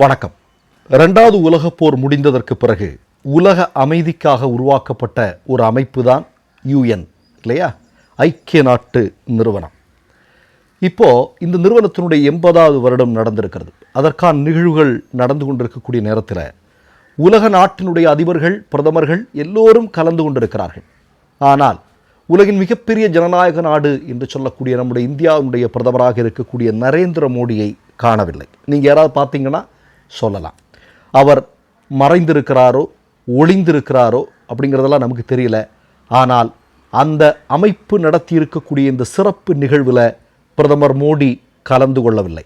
வணக்கம். இரண்டாவது உலகப் போர் முடிந்ததற்கு பிறகு உலக அமைதிக்காக உருவாக்கப்பட்ட ஒரு அமைப்பு தான் யூஎன் இல்லையா? ஐக்கிய நாட்டு நிறுவனம். இப்போ இந்த நிறுவனத்தினுடைய எண்பதாவது வருடம் நடந்திருக்கிறது. அதற்கான நிகழ்வுகள் நடந்து கொண்டிருக்கக்கூடிய நேரத்தில் உலக நாட்டினுடைய அதிபர்கள் பிரதமர்கள் எல்லோரும் கலந்து கொண்டிருக்கிறார்கள். ஆனால் உலகின் மிகப்பெரிய ஜனநாயக நாடு என்று சொல்லக்கூடிய நம்முடைய இந்தியாவினுடைய பிரதமராக இருக்கக்கூடிய நரேந்திர மோடியை காணவில்லை. நீங்கள் யாராவது பார்த்தீங்கன்னா சொல்லலாம். அவர் மறைந்திருக்கிறாரோ ஒளிந்திருக்கிறாரோ அப்படிங்கிறதெல்லாம் நமக்கு தெரியல. ஆனால் அந்த அமைப்பு நடத்தி இருக்கக்கூடிய இந்த சிறப்பு நிகழ்வில் பிரதமர் மோடி கலந்து கொள்ளவில்லை.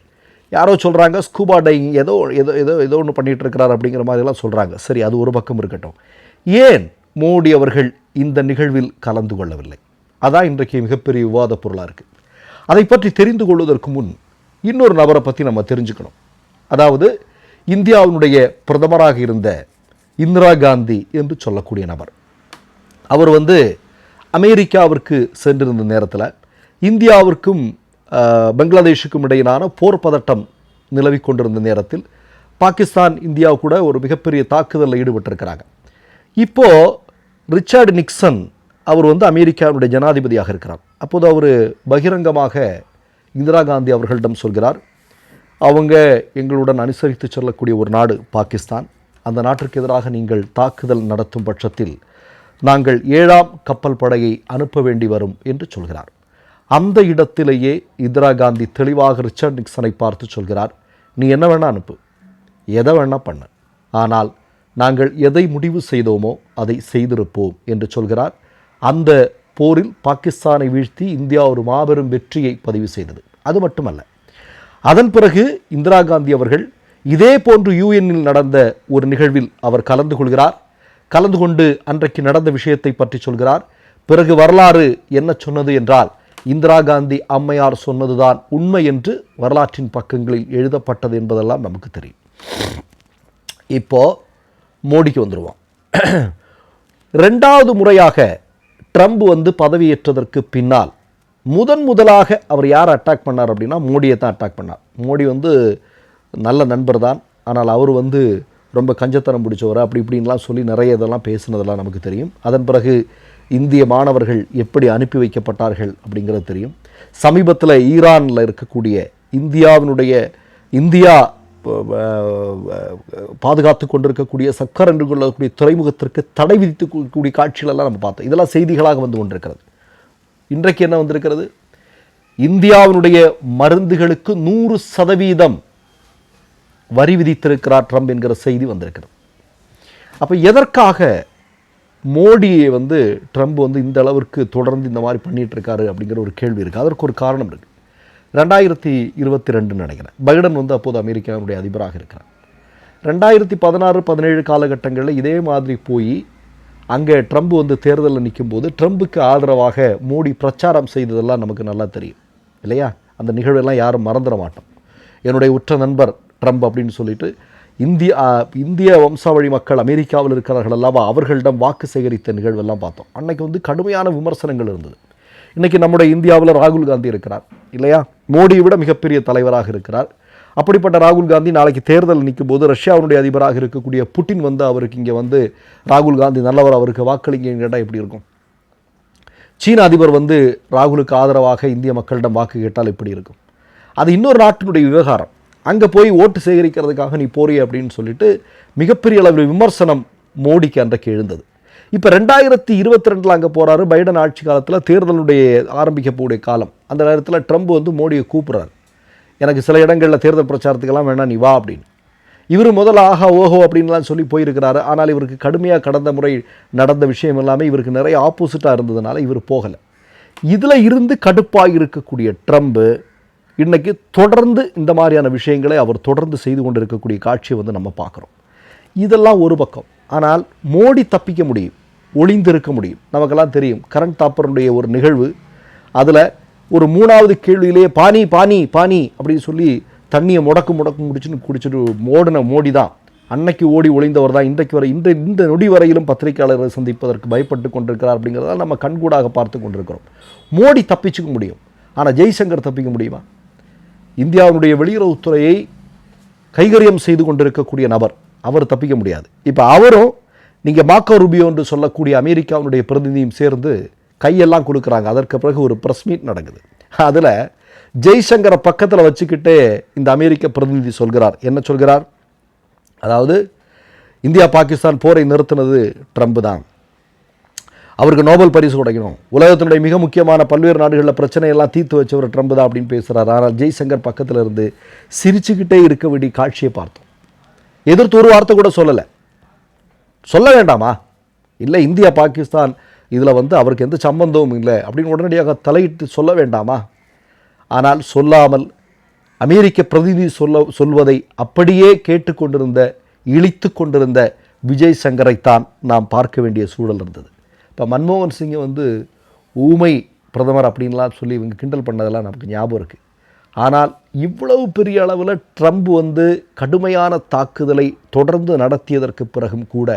யாரோ சொல்கிறாங்க ஸ்கூபா டைங் ஏதோ ஏதோ ஏதோ ஏதோ ஒன்று பண்ணிகிட்டு இருக்கிறார் அப்படிங்கிற மாதிரிலாம் சொல்கிறாங்க சரி அது ஒரு பக்கம் இருக்கட்டும். ஏன் மோடி அவர்கள் இந்த நிகழ்வில் கலந்து கொள்ளவில்லை? அதான் இன்றைக்கு மிகப்பெரிய விவாத பொருளாக இருக்குது அதை பற்றி தெரிந்து கொள்வதற்கு முன் இன்னொரு நபரை பற்றி நம்ம தெரிஞ்சுக்கணும். அதாவது இந்தியாவினுடைய பிரதமராக இருந்த இந்திரா காந்தி என்று சொல்லக்கூடிய நபர். அவர் வந்து அமெரிக்காவிற்கு சென்றிருந்த நேரத்தில் இந்தியாவிற்கும் பங்களாதேஷுக்கும் இடையிலான போர் பதட்டம் நிலவி கொண்டிருந்த நேரத்தில் பாகிஸ்தான் இந்தியா கூட ஒரு மிகப்பெரிய தாக்குதலில் ஈடுபட்டிருக்கிறாங்க. இப்போ ரிச்சர்டு நிக்சன் அவர் வந்து அமெரிக்காவுடைய ஜனாதிபதியாக இருக்கிறார். அப்போது அவர் பகிரங்கமாக இந்திரா காந்தி அவர்களிடம் சொல்கிறார் அவங்க எங்களுடன் அனுசரித்து செல்லக்கூடிய ஒரு நாடு பாகிஸ்தான். அந்த நாட்டிற்கு எதிராக நீங்கள் தாக்குதல் நடத்தும் பட்சத்தில் நாங்கள் ஏழாம் கப்பல் படையை அனுப்ப வேண்டி வரும் என்று சொல்கிறார். அந்த இடத்திலேயே இந்திரா காந்தி தெளிவாக ரிச்சர்ட் நிக்சனை பார்த்து சொல்கிறார் நீ என்ன வேணா அனுப்பு. எதை வேணா பண்ணு. ஆனால் நாங்கள் எதை முடிவு செய்தோமோ அதை செய்திருப்போம் என்று சொல்கிறார். அந்த போரில் பாகிஸ்தானை வீழ்த்தி இந்தியா ஒரு மாபெரும் வெற்றியை பதிவு செய்தது. அது மட்டுமல்ல அதன் பிறகு இந்திரா காந்தி அவர்கள் இதே போன்று யூஎன்னில் நடந்த ஒரு நிகழ்வில் அவர் கலந்து கொள்கிறார். கலந்து கொண்டு அன்றைக்கு நடந்த விஷயத்தை பற்றி சொல்கிறார். பிறகு வரலாறு என்ன சொன்னது என்றால் இந்திரா காந்தி அம்மையார் சொன்னதுதான் உண்மை என்று வரலாற்றின் பக்கங்களில் எழுதப்பட்டது என்பதெல்லாம் நமக்கு தெரியும். இப்போ மோடிக்கு வந்துடுவோம் ரெண்டாவது முறையாக ட்ரம்ப் வந்து பதவியேற்றதற்கு பின்னால் முதன் முதலாக அவர் யார் அட்டாக் பண்ணார் அப்படின்னா மோடியை தான் அட்டாக் பண்ணார். மோடி வந்து நல்ல நண்பர் தான். ஆனால் அவர் வந்து ரொம்ப கஞ்சத்தனம் பிடிச்சவர். அப்படி இப்படின்லாம் சொல்லி நிறைய இதெல்லாம் பேசுனதெல்லாம் நமக்கு தெரியும். அதன் பிறகு இந்திய மாணவர்கள் எப்படி அனுப்பி வைக்கப்பட்டார்கள் அப்படிங்கிறது தெரியும். சமீபத்தில் ஈரானில் இருக்கக்கூடிய இந்தியாவினுடைய இந்தியா பாதுகாத்து கொண்டிருக்கக்கூடிய சக்கர் என்று கொள்ளக்கூடிய துறைமுகத்திற்கு தடை விதித்து கூடிய காட்சிகளெல்லாம் நம்ம பார்த்தோம். இதெல்லாம் செய்திகளாக வந்து கொண்டிருக்கிறது. இன்றைக்கு என்ன வந்திருக்கிறது? இந்தியாவினுடைய மருந்துகளுக்கு நூறு சதவீதம் வரி விதித்திருக்கிறார் ட்ரம்ப் என்கிற செய்தி வந்திருக்கிறது. அப்போ எதற்காக மோடியை வந்து ட்ரம்ப் வந்து இந்த அளவிற்கு தொடர்ந்து இந்த மாதிரி பண்ணிட்டு இருக்காரு அப்படிங்கிற ஒரு கேள்வி இருக்குது அதற்கு ஒரு காரணம் இருக்குது ரெண்டாயிரத்தி இருபத்தி ரெண்டுன்னு நினைக்கிறேன். பைடன் வந்து அப்போது அமெரிக்காவுடைய அதிபராக இருக்கிறார். ரெண்டாயிரத்தி பதினாறு பதினேழு காலகட்டங்களில் இதே மாதிரி போய் அங்கே ட்ரம்ப் வந்து தேர்தலில் நிற்கும்போது ட்ரம்புக்கு ஆதரவாக மோடி பிரச்சாரம் செய்ததெல்லாம் நமக்கு நல்லா தெரியும் இல்லையா? அந்த நிகழ்வெல்லாம் யாரும் மறந்துட மாட்டோம். என்னுடைய உற்ற நண்பர் ட்ரம்ப் அப்படின்னு சொல்லிட்டு இந்திய இந்திய வம்சாவழி மக்கள் அமெரிக்காவில் இருக்கிறார்கள் அல்லவா அவர்களிடம் வாக்கு சேகரித்த நிகழ்வெல்லாம் பார்த்தோம். அன்னைக்கு வந்து கடுமையான விமர்சனங்கள் இருந்தது. இன்றைக்கி நம்முடைய இந்தியாவில் ராகுல் காந்தி இருக்கிறார் இல்லையா? மோடியை விட மிகப்பெரிய தலைவராக இருக்கிறார். அப்படிப்பட்ட ராகுல் காந்தி நாளைக்கு தேர்தல் நிற்கும் போது ரஷ்யாவுடைய அதிபராக இருக்கக்கூடிய புட்டின் வந்து அவருக்கு இங்கே வந்து ராகுல் காந்தி நல்லவர் அவருக்கு வாக்களிங்கன்னு கேட்டால் எப்படி இருக்கும்? சீன அதிபர் வந்து ராகுலுக்கு ஆதரவாக இந்திய மக்களிடம் வாக்கு கேட்டால் எப்படி இருக்கும்? அது இன்னொரு நாட்டினுடைய விவகாரம். அங்கே போய் ஓட்டு சேகரிக்கிறதுக்காக நீ போறிய அப்படின்னு சொல்லிட்டு மிகப்பெரிய அளவில் விமர்சனம் மோடிக்கு அன்றைக்கு எழுந்தது. இப்போ ரெண்டாயிரத்தி இருபத்தி ரெண்டில் அங்கே போகிறாரு பைடன் ஆட்சி காலத்தில் தேர்தலுடைய ஆரம்பிக்கக்கூடிய காலம். அந்த நேரத்தில் ட்ரம்ப் வந்து மோடியை கூப்பிட்றாரு. எனக்கு சில இடங்களில் தேர்தல் பிரச்சாரத்துக்கெல்லாம் வேணாம் நீ வா அப்படின்னு. இவர் முதல்ல ஆஹா ஓஹோ அப்படின்லாம் சொல்லி போயிருக்கிறாரு. ஆனால் இவருக்கு கடுமையாக கடந்த முறை நடந்த விஷயம் எல்லாமே இவருக்கு நிறைய ஆப்போசிட்டாக இருந்ததுனால இவர் போகலை. இதில் இருந்து கடுப்பாக இருக்கக்கூடிய ட்ரம்ப்பு இன்றைக்கி தொடர்ந்து இந்த மாதிரியான விஷயங்களை அவர் தொடர்ந்து செய்து கொண்டு இருக்கக்கூடிய காட்சியை வந்து நம்ம பார்க்குறோம். இதெல்லாம் ஒரு பக்கம். ஆனால் மோடி தப்பிக்க முடியும். ஒளிந்திருக்க முடியும். நமக்கெல்லாம் தெரியும். கரண்ட் தாப்பருடைய ஒரு நிகழ்வு. அதில் ஒரு மூணாவது கேள்வியிலே பானி பானி பானி அப்படின்னு சொல்லி தண்ணியை முடக்கு முடக்கு முடிச்சுன்னு குடிச்சிட்டு மோடின மோடி தான் அன்னைக்கு ஓடி ஒளிந்தவர் தான். இன்றைக்கு வரை இந்த இந்த நொடி வரையிலும் பத்திரிகையாளர்களை சந்திப்பதற்கு பயப்பட்டு கொண்டிருக்கிறார் அப்படிங்கிறதால நம்ம கண்கூடாக பார்த்து கொண்டிருக்கிறோம். மோடி தப்பிச்சுக்க முடியும். ஆனால் ஜெய்சங்கர் தப்பிக்க முடியுமா? இந்தியாவுடைய வெளியுறவுத்துறையை கைகரியம் செய்து கொண்டிருக்கக்கூடிய நபர் அவர் தப்பிக்க முடியாது. இப்போ அவரும் நீங்கள் மாக்கோ ரூபியோ என்று சொல்லக்கூடிய அமெரிக்காவினுடைய பிரதிநிதியும் சேர்ந்து கையெல்லாம் கொடுக்குறாங்க. அதற்கு பிறகு ஒரு ப்ரெஸ் மீட் நடக்குது. அதில் ஜெய்சங்கரை பக்கத்தில் வச்சுக்கிட்டே இந்த அமெரிக்க பிரதிநிதி சொல்கிறார். என்ன சொல்கிறார்? அதாவது இந்தியா பாகிஸ்தான் போரை நிறுத்தினது ட்ரம்ப் தான். அவருக்கு நோபல் பரிசு கிடைக்கணும். உலகத்தினுடைய மிக முக்கியமான பல்வேறு நாடுகளில் பிரச்சனையெல்லாம் தீர்த்து வச்சவர் ட்ரம்ப் தான் அப்படின்னு பேசுகிறார் ஆனால் ஜெய்சங்கர் பக்கத்தில் இருந்து சிரிச்சுக்கிட்டே இருக்க வேண்டிய காட்சியை பார்த்தோம். எதிர்த்து ஒரு வார்த்தை கூட சொல்லலை. சொல்ல வேண்டாமா? இல்லை இந்தியா பாகிஸ்தான் இதில் வந்து அவருக்கு எந்த சம்பந்தமும் இல்லை அப்படின்னு உடனடியாக தலையிட்டு சொல்ல வேண்டாமா? ஆனால் சொல்லாமல் அமெரிக்க பிரதிநிதி சொல்ல சொல்வதை அப்படியே கேட்டுக்கொண்டிருந்த இழித்து கொண்டிருந்த விஜய் சங்கரைத்தான் நாம் பார்க்க வேண்டிய சூழல் இருந்தது. இப்போ மன்மோகன் சிங்கை வந்து ஊமை பிரதமர் அப்படின்லாம் சொல்லி இவங்க கிண்டல் பண்ணதெல்லாம் நமக்கு ஞாபகம் இருக்குது ஆனால் இவ்வளவு பெரிய அளவில் ட்ரம்ப் வந்து கடுமையான தாக்குதலை தொடர்ந்து நடத்தியதற்கு பிறகும் கூட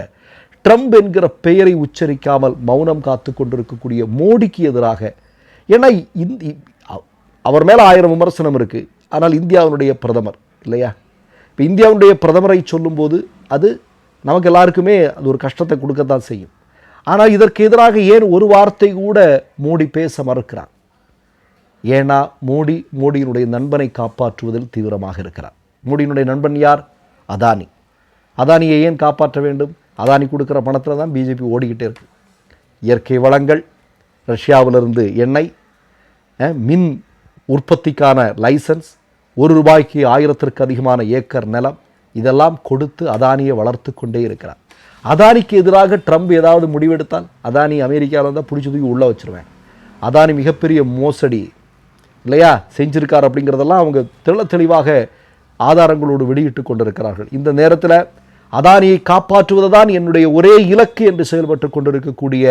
ட்ரம்ப் என்கிற பெயரை உச்சரிக்காமல் மௌனம் காத்து கொண்டிருக்கக்கூடிய மோடிக்கு எதிராக ஏன்னா இந்தி அவர் மேலே ஆயிரம் விமர்சனம் இருக்குது ஆனால் இந்தியாவினுடைய பிரதமர் இல்லையா? இப்போ இந்தியாவுடைய பிரதமரை சொல்லும்போது அது நமக்கு எல்லாருக்குமே அது ஒரு கஷ்டத்தை கொடுக்கத்தான் செய்யும். ஆனால் இதற்கு எதிராக ஏன் ஒரு வார்த்தை கூட மோடி பேச மறுக்கிறார்? ஏன்னா மோடி மோடியினுடைய நண்பனை காப்பாற்றுவதில் தீவிரமாக இருக்கிறார். மோடியினுடைய நண்பன் யார்? அதானி. அதானியை ஏன் காப்பாற்ற வேண்டும்? அதானி கொடுக்குற பணத்தில் தான் பிஜேபி ஓடிக்கிட்டே இருக்கு. இயற்கை வளங்கள் ரஷ்யாவிலிருந்து எண்ணெய் மின் உற்பத்திக்கான லைசன்ஸ் ஒரு ரூபாய்க்கு ஆயிரத்திற்கு அதிகமான ஏக்கர் நிலம் இதெல்லாம் கொடுத்து அதானியை வளர்த்து கொண்டே இருக்கிறார். அதானிக்கு எதிராக ட்ரம்ப் ஏதாவது முடிவெடுத்தால் அதானி அமெரிக்காவில் இருந்தால் பிடிச்சி தூக்கி உள்ளே வச்சிருவேன். அதானி மிகப்பெரிய மோசடி இல்லையா? செஞ்சிருக்கார் அப்படிங்கிறதெல்லாம் அவங்க தெள்ள தெளிவாக ஆதாரங்களோடு வெளியிட்டு கொண்டிருக்கிறார்கள். இந்த நேரத்தில் அதானியை காப்பாற்றுவதுதான் என்னுடைய ஒரே இலக்கு என்று செயல்பட்டு கொண்டிருக்கக்கூடிய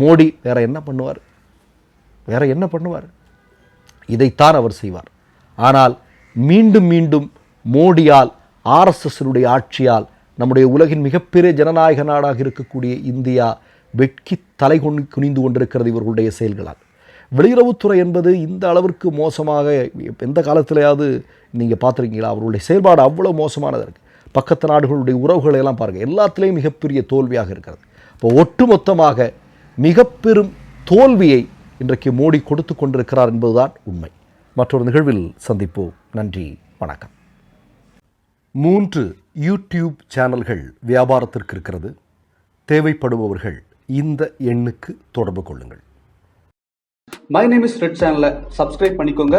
மோடி. வேற என்ன பண்ணுவார்? வேற என்ன பண்ணுவார்? இதைத்தான் அவர் செய்வார். ஆனால் மீண்டும் மீண்டும் மோடியால் ஆர்எஸ்எஸ்னுடைய ஆட்சியால் நம்முடைய உலகின் மிகப்பெரிய ஜனநாயக நாடாக இருக்கக்கூடிய இந்தியா வெட்கி தலை கொண்டு குனிந்து கொண்டிருக்கிறது இவர்களுடைய செயல்களால். வெளியுறவுத்துறை என்பது இந்த அளவிற்கு மோசமாக எந்த காலத்திலேயாவது நீங்கள் பார்த்துருக்கீங்களா? அவர்களுடைய செயல்பாடு அவ்வளோ மோசமானது இருக்குது பக்கத்து நாடுகளுடைய உறவுகளை எல்லாம் பாருங்கள் எல்லாத்துலேயும் மிகப்பெரிய தோல்வியாக இருக்கிறது. இப்போ ஒட்டுமொத்தமாக மிக பெரும் தோல்வியை இன்றைக்கு மோடி கொடுத்து கொண்டிருக்கிறார் என்பதுதான் உண்மை. மற்றொரு நிகழ்வில் சந்திப்போம். நன்றி வணக்கம். மூன்று யூடியூப் சேனல்கள் வியாபாரத்திற்கு இருக்கிறது. தேவைப்படுபவர்கள் இந்த எண்ணுக்கு தொடர்பு கொள்ளுங்கள். மை நேம் இஸ் ரெட் சேனலை சப்ஸ்கிரைப் பண்ணிக்கோங்க.